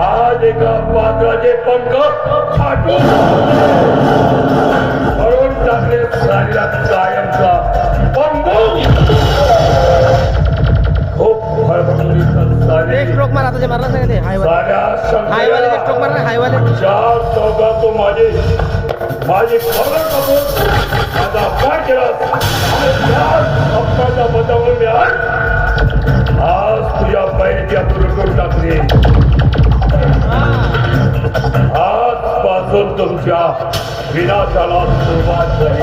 आज एका पात्राचे पंख फाटून म्हणून टाकले सारीला कायमचा खूप एक स्ट्रोक मार आता जे मारला ते हायवाले. स्ट्रोक मार ना हायवाले. चार तो माझे माझी खबर करून माझा पाय केला आणि त्याच मी आज तुझ्या पायाची आपण करून टाकली आजपासून तुमच्या विनाशाला सुरुवात झाली